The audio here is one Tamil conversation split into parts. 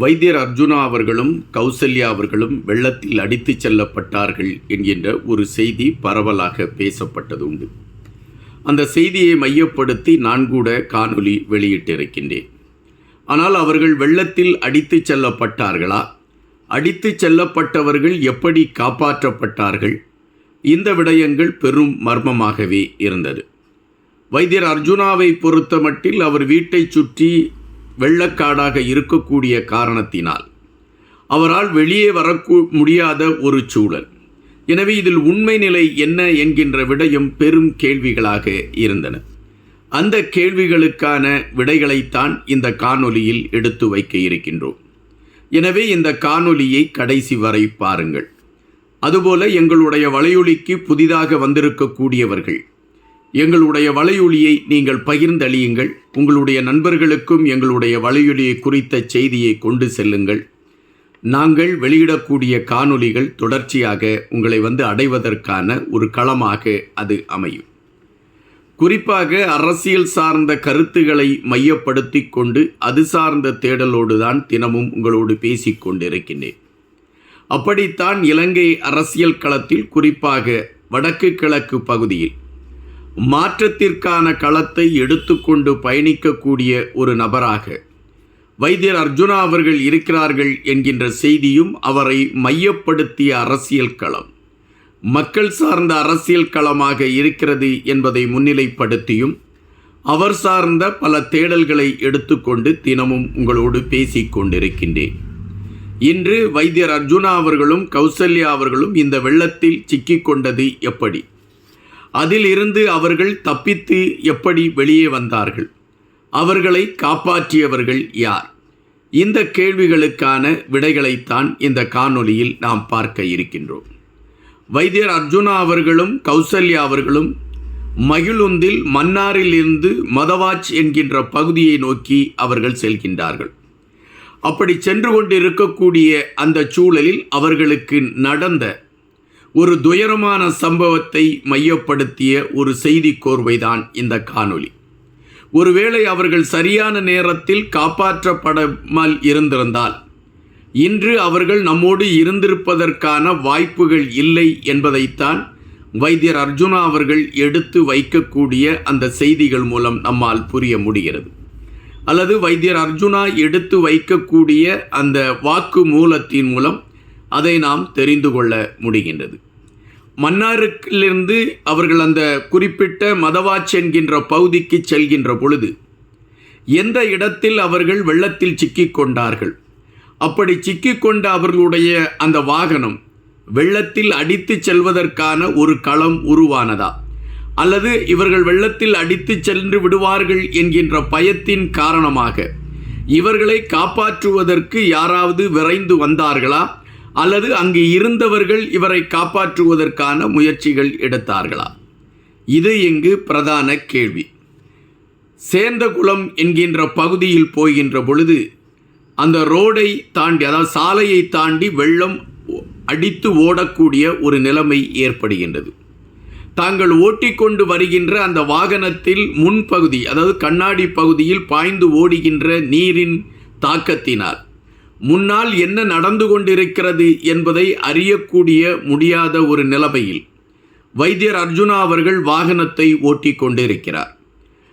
வைத்தியர் அர்ஜுனா அவர்களும் கௌசல்யா அவர்களும் வெள்ளத்தில் அடித்துச் செல்லப்பட்டார்கள் என்கின்ற ஒரு செய்தி பரவலாக பேசப்பட்டது உண்டு அந்த செய்தியை மையப்படுத்தி நான் கூட காணொலி வெளியிட்டிருக்கின்றேன். ஆனால் அவர்கள் வெள்ளத்தில் அடித்துச் செல்லப்பட்டார்களா? அடித்துச் செல்லப்பட்டவர்கள் எப்படி காப்பாற்றப்பட்டார்கள்? இந்த விடயங்கள் பெரும் மர்மமாகவே இருந்தது. வைத்தியர் அர்ஜுனாவை பொறுத்தமட்டில் அவர் வீட்டைச் சுற்றி வெள்ளக்காடாக இருக்கக்கூடிய காரணத்தினால் அவரால் வெளியே வரக்கூ முடியாத ஒரு சூழல். எனவே இதில் உண்மை நிலை என்ன என்கின்ற விடயம் பெரும் கேள்விகளாக இருந்தன. அந்த கேள்விகளுக்கான விடைகளைத்தான் இந்த காணொலியில் எடுத்து வைக்க இருக்கின்றோம். எனவே இந்த காணொலியை கடைசி வரை பாருங்கள். அதுபோல எங்களுடைய வலையொலிக்கு புதிதாக வந்திருக்கக்கூடியவர்கள் எங்களுடைய வலையொலியை நீங்கள் பகிர்ந்தளியுங்கள் உங்களுடைய நண்பர்களுக்கும் எங்களுடைய வலையொலியை குறித்த செய்தியை கொண்டு செல்லுங்கள். நாங்கள் வெளியிடக்கூடிய காணொளிகள் தொடர்ச்சியாக உங்களை வந்து அடைவதற்கான ஒரு களமாக அது அமையும். குறிப்பாக அரசியல் சார்ந்த கருத்துக்களை மையப்படுத்தி கொண்டு அது சார்ந்த தேடலோடு தான் தினமும் உங்களோடு பேசிக் கொண்டிருக்கின்றேன். அப்படித்தான் இலங்கை அரசியல் களத்தில் குறிப்பாக வடக்கு கிழக்கு பகுதியில் மாற்றத்திற்கான களத்தை எடுத்துக்கொண்டு பயணிக்கக்கூடிய ஒரு நபராக வைத்தியர் அர்ஜுனா அவர்கள் இருக்கிறார்கள் என்கின்ற செய்தியும் அவரை மையப்படுத்திய அரசியல் களம். மக்கள் சார்ந்த அரசியல் களமாக இருக்கிறது என்பதை முன்னிலைப்படுத்தியும் அவர் சார்ந்த பல தேடல்களை எடுத்துக்கொண்டு தினமும் உங்களோடு பேசி கொண்டிருக்கின்றேன். இன்று வைத்தியர் அர்ஜுனா அவர்களும் கௌசல்யா அவர்களும் இந்த வெள்ளத்தில் சிக்கிக்கொண்டது எப்படி? அதிலிருந்து அவர்கள் தப்பித்து எப்படி வெளியே வந்தார்கள்? அவர்களை காப்பாற்றியவர்கள் யார்? இந்த கேள்விகளுக்கான விடைகளைத்தான் இந்த காணொளியில் நாம் பார்க்க இருக்கின்றோம். வைத்தியர் அர்ஜுனா அவர்களும் கௌசல்யா அவர்களும் மகிழுந்தில் மன்னாரிலிருந்து மதவாச் என்கின்ற பகுதியை நோக்கி அவர்கள் செல்கின்றார்கள். அப்படி சென்று கொண்டிருக்கக்கூடிய அந்த சூழலில் அவர்களுக்கு நடந்த ஒரு துயரமான சம்பவத்தை மையப்படுத்திய ஒரு செய்தி கோர்வைதான் இந்த காணொளி. ஒருவேளை அவர்கள் சரியான நேரத்தில் காப்பாற்றப்படாமல் இருந்திருந்தால் இன்று அவர்கள் நம்மோடு இருந்திருப்பதற்கான வாய்ப்புகள் இல்லை என்பதைத்தான் வைத்தியர் அர்ஜுனா அவர்கள் எடுத்து வைக்கக்கூடிய அந்த செய்திகள் மூலம் நம்மால் புரிய முடிகிறது. அல்லது வைத்தியர் அர்ஜுனா எடுத்து வைக்கக்கூடிய அந்த வாக்கு மூலத்தின் மூலம் அதை நாம் தெரிந்து கொள்ள முடிகின்றது. மன்னாருக்கிலிருந்து அவர்கள் அந்த குறிப்பிட்ட மதவாச் என்கின்ற பகுதிக்கு செல்கின்ற பொழுது எந்த இடத்தில் அவர்கள் வெள்ளத்தில் சிக்கிக்கொண்டார்கள் அப்படி சிக்கிக்கொண்ட அவர்களுடைய அந்த வாகனம் வெள்ளத்தில் அடித்து செல்வதற்கான ஒரு களம் உருவானதா? அல்லது இவர்கள் வெள்ளத்தில் அடித்து சென்று விடுவார்கள் என்கின்ற பயத்தின் காரணமாக இவர்களை காப்பாற்றுவதற்கு யாராவது விரைந்து வந்தார்களா? அல்லது அங்கு இருந்தவர்கள் இவரை காப்பாற்றுவதற்கான முயற்சிகள் எடுத்தார்களா? இது இங்கு பிரதான கேள்வி. சேந்தகுளம் என்கின்ற பகுதியில் போகின்ற பொழுது அந்த ரோடை தாண்டி அதாவது சாலையை தாண்டி வெள்ளம் அடித்து ஓடக்கூடிய ஒரு நிலைமை ஏற்படுகின்றது. தாங்கள் ஓட்டிக்கொண்டு வருகின்ற அந்த வாகனத்தில் முன்பகுதி அதாவது கண்ணாடி பகுதியில் பாய்ந்து ஓடுகின்ற நீரின் தாக்கத்தினால் முன்னால் என்ன நடந்து கொண்டிருக்கிறது என்பதை அறியக்கூடிய முடியாத ஒரு நிலைமையில் வைத்தியர் அர்ஜுனா அவர்கள் வாகனத்தை ஓட்டிக் கொண்டிருக்கிறார்.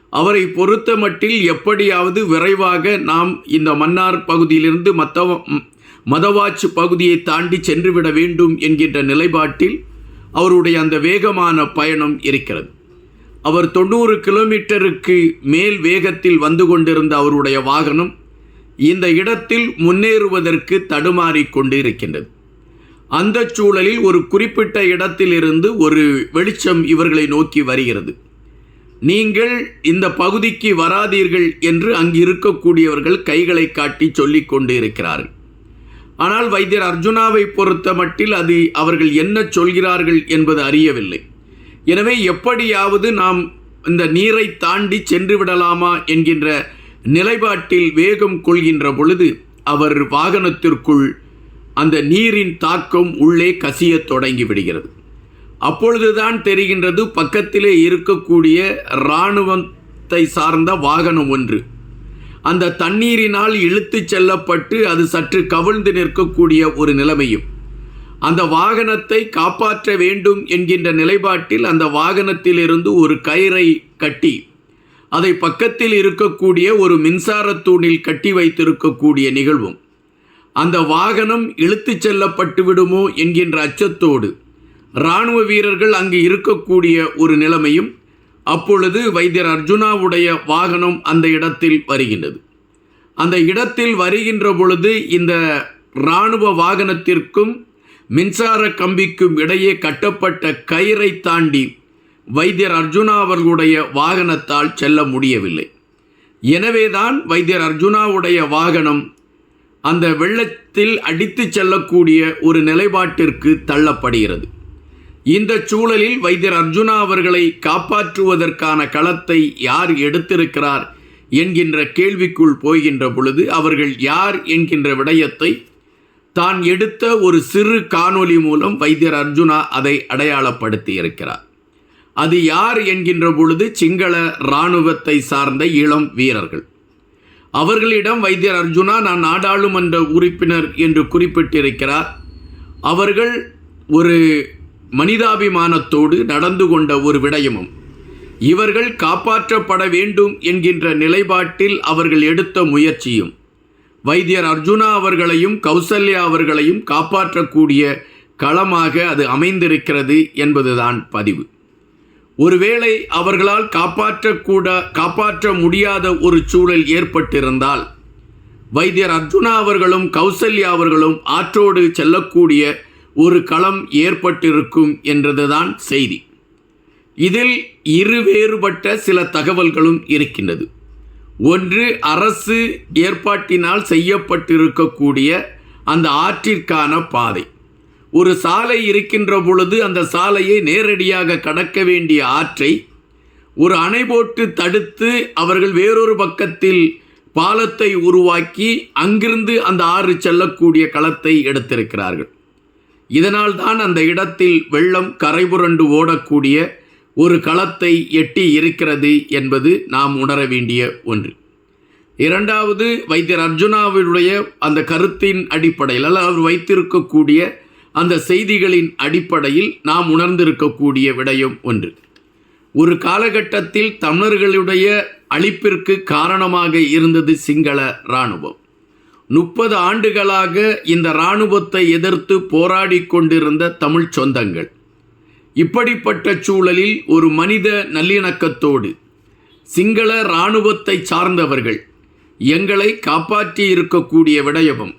அவரை பொறுத்த மட்டில் எப்படியாவது விரைவாக நாம் இந்த மன்னார் பகுதியிலிருந்து மத்த மதவாச்சு பகுதியை தாண்டி சென்றுவிட வேண்டும் என்கின்ற நிலைப்பாட்டில் அவருடைய அந்த வேகமான பயணம் இருக்கிறது. அவர் தொண்ணூறு கிலோமீட்டருக்கு மேல் வேகத்தில் வந்து கொண்டிருந்த அவருடைய வாகனம் இந்த இடத்தில் முன்னேறுவதற்கு தடுமாறிக்கொண்டு இருக்கின்றது அந்த சூழலில் ஒரு குறிப்பிட்ட இடத்திலிருந்து ஒரு வெளிச்சம் இவர்களை நோக்கி வருகிறது. நீங்கள் இந்த பகுதிக்கு வராதீர்கள் என்று அங்கு இருக்கக்கூடியவர்கள் கைகளை காட்டி சொல்லிக் கொண்டு இருக்கிறார்கள் ஆனால் வைத்தியர் அர்ஜுனாவை பொறுத்த மட்டில் அது அவர்கள் என்ன சொல்கிறார்கள் என்பது அறியவில்லை. எனவே எப்படியாவது நாம் இந்த நீரை தாண்டி சென்று விடலாமா என்கின்ற நிலைப்பாட்டில் வேகம் கொள்கின்ற பொழுது அவர் வாகனத்திற்குள் அந்த நீரின் தாக்கம் உள்ளே கசியத் தொடங்கிவிடுகிறது அப்பொழுதுதான் தெரிகின்றது பக்கத்திலே இருக்கக்கூடிய இராணுவத்தை சார்ந்த வாகனம் ஒன்று. அந்த தண்ணீரினால் இழுத்துச் செல்லப்பட்டு அது சற்று கவிழ்ந்து நிற்கக்கூடிய ஒரு நிலைமையும். அந்த வாகனத்தை காப்பாற்ற வேண்டும் என்கின்ற நிலைப்பாட்டில் அந்த வாகனத்திலிருந்து ஒரு கயிறை கட்டி அதை பக்கத்தில் இருக்கக்கூடிய ஒரு மின்சார தூணில் கட்டி வைத்திருக்கக்கூடிய நிகழ்வும். அந்த வாகனம் இழுத்துச் செல்லப்பட்டு விடுமோ என்கின்ற அச்சத்தோடு இராணுவ வீரர்கள் அங்கு இருக்கக்கூடிய ஒரு நிலைமையும் அப்பொழுது வைத்தியர் அர்ஜுனாவுடைய வாகனம் அந்த இடத்தில் வருகின்றது. அந்த இடத்தில் வருகின்ற பொழுது இந்த இராணுவ வாகனத்திற்கும் மின்சார கம்பிக்கும் இடையே கட்டப்பட்ட கயிறை தாண்டி வைத்தியர் அர்ஜுனா அவர்களுடைய வாகனத்தால் செல்ல முடியவில்லை. எனவேதான் வைத்தியர் அர்ஜுனாவுடைய வாகனம் அந்த வெள்ளத்தில் அடித்துச் செல்லக்கூடிய ஒரு நிலைப்பாட்டிற்கு தள்ளப்படுகிறது. இந்த சூழலில் வைத்தியர் அர்ஜுனா அவர்களை காப்பாற்றுவதற்கான களத்தை யார் எடுத்திருக்கிறார் என்கின்ற கேள்விக்குள் போகின்ற பொழுது அவர்கள் யார் என்கின்ற விடயத்தை தான் எடுத்த ஒரு சிறு காணொளி மூலம் வைத்தியர் அர்ஜுனா அதை அடையாளப்படுத்தி இருக்கிறார் அது யார் என்கின்ற பொழுது சிங்கள இராணுவத்தை சார்ந்த இளம் வீரர்கள். அவர்களிடம் வைத்தியர் அர்ஜுனா நான் நாடாளுமன்ற உறுப்பினர் என்று குறிப்பிட்டிருக்கிறார். அவர்கள் ஒரு மனிதாபிமானத்தோடு நடந்து கொண்ட ஒரு விடயமும் இவர்கள் காப்பாற்றப்பட வேண்டும் என்கின்ற நிலைப்பாட்டில் அவர்கள் எடுத்த முயற்சியும் வைத்தியர் அர்ஜுனா அவர்களையும் கௌசல்யா அவர்களையும் காப்பாற்றக்கூடிய களமாக அது அமைந்திருக்கிறது என்பதுதான் பதிவு. ஒருவேளை அவர்களால் காப்பாற்றக்கூட காப்பாற்ற முடியாத ஒரு சூழல் ஏற்பட்டிருந்தால் வைத்தியர் அர்ஜுனா அவர்களும் கௌசல்யா அவர்களும் ஆற்றோடு செல்லக்கூடிய ஒரு களம் ஏற்பட்டிருக்கும் என்றதுதான் செய்தி. இதில் இரு வேறுபட்ட சில தகவல்களும் இருக்கின்றது. ஒன்று அரசு ஏற்பாட்டினால் செய்யப்பட்டிருக்கக்கூடிய அந்த ஆற்றிற்கான பாதை. ஒரு சாலை இருக்கின்ற பொழுது அந்த சாலையை நேரடியாக கடக்க வேண்டிய ஆற்றை ஒரு அணை போட்டு தடுத்து அவர்கள் வேறொரு பக்கத்தில் பாலத்தை உருவாக்கி அங்கிருந்து அந்த ஆறு செல்லக்கூடிய களத்தை எடுத்திருக்கிறார்கள். இதனால் தான் அந்த இடத்தில் வெள்ளம் கரைபுரண்டு ஓடக்கூடிய ஒரு களத்தை எட்டி இருக்கிறது என்பது நாம் உணர வேண்டிய ஒன்று. இரண்டாவது வைத்தியர் அர்ஜுனாவினுடைய அந்த கருத்தின் அடிப்படையில் அல்ல அவர் வைத்திருக்கக்கூடிய அந்த செய்திகளின் அடிப்படையில் நாம் உணர்ந்திருக்கக்கூடிய விடயம் ஒன்று. ஒரு காலகட்டத்தில் தமிழர்களுடைய அழிப்பிற்கு காரணமாக இருந்தது சிங்கள இராணுவம். முப்பது ஆண்டுகளாக இந்த இராணுவத்தை எதிர்த்து போராடி கொண்டிருந்த தமிழ் சொந்தங்கள். இப்படிப்பட்ட சூழலில் ஒரு மனித நல்லிணக்கத்தோடு சிங்கள இராணுவத்தை சார்ந்தவர்கள் எங்களை காப்பாற்றி இருக்கக்கூடிய விடயமும்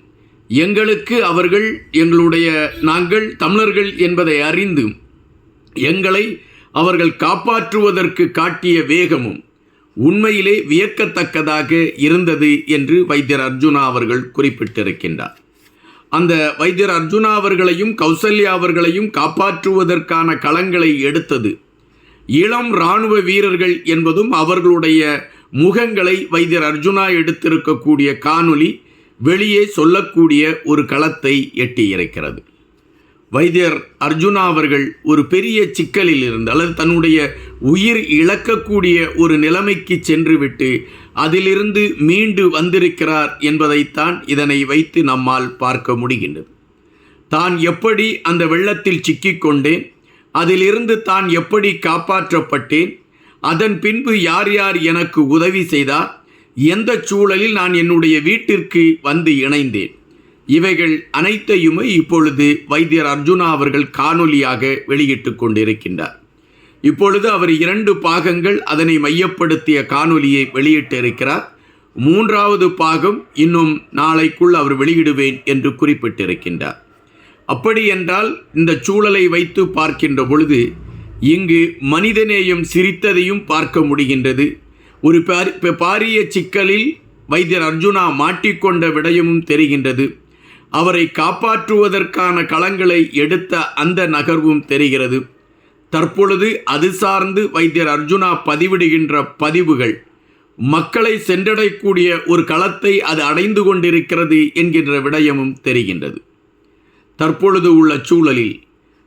எங்களுக்கு அவர்கள் எங்களுடைய நாங்கள் தமிழர்கள் என்பதை அறிந்து எங்களை அவர்கள் காப்பாற்றுவதற்கு காட்டிய வேகமும் உண்மையிலே வியக்கத்தக்கதாக இருந்தது என்று வைத்தியர் அர்ஜுனா அவர்கள் குறிப்பிட்டிருக்கின்றார். அந்த வைத்தியர் அர்ஜுனா அவர்களையும் கௌசல்யா அவர்களையும் காப்பாற்றுவதற்கான களங்களை எடுத்தது. இளம் இராணுவ வீரர்கள் என்பதும் அவர்களுடைய முகங்களை வைத்தியர் அர்ஜுனா எடுத்திருக்கக்கூடிய காணொளி வெளியே சொல்லக்கூடிய ஒரு களத்தை எட்டியிருக்கிறது வைத்தியர் அர்ஜுனா அவர்கள் ஒரு பெரிய சிக்கலில் இருந்து அல்லது தன்னுடைய உயிர் இழக்கக்கூடிய ஒரு நிலைமைக்கு சென்றுவிட்டு அதிலிருந்து மீண்டு வந்திருக்கிறார் என்பதைத்தான் இதனை வைத்து நம்மால் பார்க்க முடிகின்றது. தான் எப்படி அந்த வெள்ளத்தில் சிக்கிக்கொண்டேன் அதிலிருந்து தான் எப்படி காப்பாற்றப்பட்டேன் அதன் பின்பு யார் யார் எனக்கு உதவி செய்தார் எந்த சூழலில் நான் என்னுடைய வீட்டிற்கு வந்து இணைந்தேன்? இவைகள் அனைத்தையுமே இப்பொழுது வைத்தியர் அர்ஜுனா அவர்கள் காணொலியாக வெளியிட்டு கொண்டிருக்கின்றார். இப்பொழுது அவர் இரண்டு பாகங்கள் அதனை மையப்படுத்திய காணொலியை வெளியிட்டிருக்கிறார். மூன்றாவது பாகம் இன்னும் நாளைக்குள் அவர் வெளியிடுவேன் என்று குறிப்பிட்டிருக்கின்றார். அப்படி என்றால் இந்த சூழலை வைத்து பார்க்கின்ற பொழுது இங்கு மனிதநேயம் சிரித்ததையும் பார்க்க முடிகின்றது. ஒரு பாரி- பாரிய சிக்கலில் வைத்தியர் அர்ஜுனா மாட்டிக்கொண்ட விடயமும் தெரிகின்றது. அவரை காப்பாற்றுவதற்கான களங்களை எடுத்த அந்த நகர்வும் தெரிகிறது. தற்பொழுது அது சார்ந்து வைத்தியர் அர்ஜுனா பதிவிடுகின்ற பதிவுகள். மக்களை சென்றடையக்கூடிய ஒரு களத்தை அது அடைந்து கொண்டிருக்கிறது என்கின்ற விடயமும் தெரிகின்றது. தற்பொழுது உள்ள சூழலில்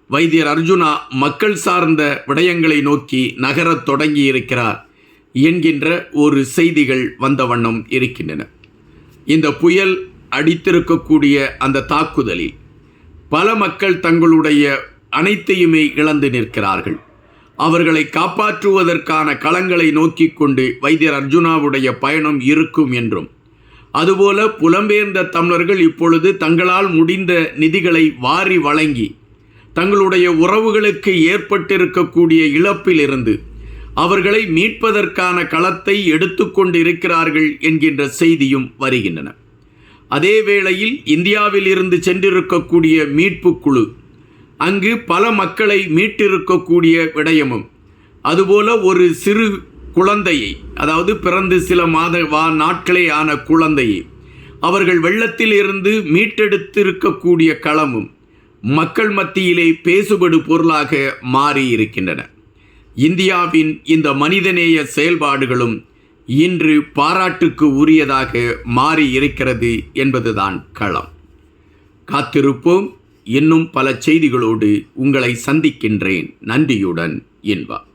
வைத்தியர் அர்ஜுனா மக்கள் சார்ந்த விடயங்களை நோக்கி நகரத் தொடங்கியிருக்கிறார். என்கின்ற ஒரு செய்திகள் வந்த வண்ணம் இருக்கின்றன. இந்த புயல் அடித்திருக்கக்கூடிய அந்த தாக்குதலில் பல மக்கள் தங்களுடைய அனைத்தையுமே இழந்து நிற்கிறார்கள். அவர்களை காப்பாற்றுவதற்கான களங்களை நோக்கி கொண்டு வைத்தியர் அர்ஜுனாவுடைய பயணம் இருக்கும் என்றும் அதுபோல புலம்பெயர்ந்த தமிழர்கள் இப்பொழுது தங்களால் முடிந்த நிதிகளை வாரி வழங்கி தங்களுடைய உறவுகளுக்கு ஏற்பட்டிருக்கக்கூடிய இழப்பிலிருந்து அவர்களை மீட்பதற்கான களத்தை எடுத்துக்கொண்டிருக்கிறார்கள் என்கின்ற செய்தியும் வருகின்றன. அதே வேளையில் இந்தியாவில் இருந்து சென்றிருக்கக்கூடிய மீட்பு குழு அங்கு பல மக்களை மீட்டிருக்கக்கூடிய விடயமும் அதுபோல ஒரு சிறு குழந்தையை அதாவது பிறந்து சில மாத வா நாட்களே ஆன குழந்தையை அவர்கள் வெள்ளத்தில் இருந்து மீட்டெடுத்திருக்கக்கூடிய களமும் மக்கள் மத்தியிலே பேசுபடு பொருளாக மாறியிருக்கின்றன. இந்தியாவின் இந்த மனிதநேய செயல்பாடுகளும் இன்று பாராட்டுக்கு உரியதாக மாறி இருக்கிறது என்பதுதான் களம். காத்திருப்போம். இன்னும் பல செய்திகளோடு உங்களை சந்திக்கின்றேன். நன்றியுடன் என்பார்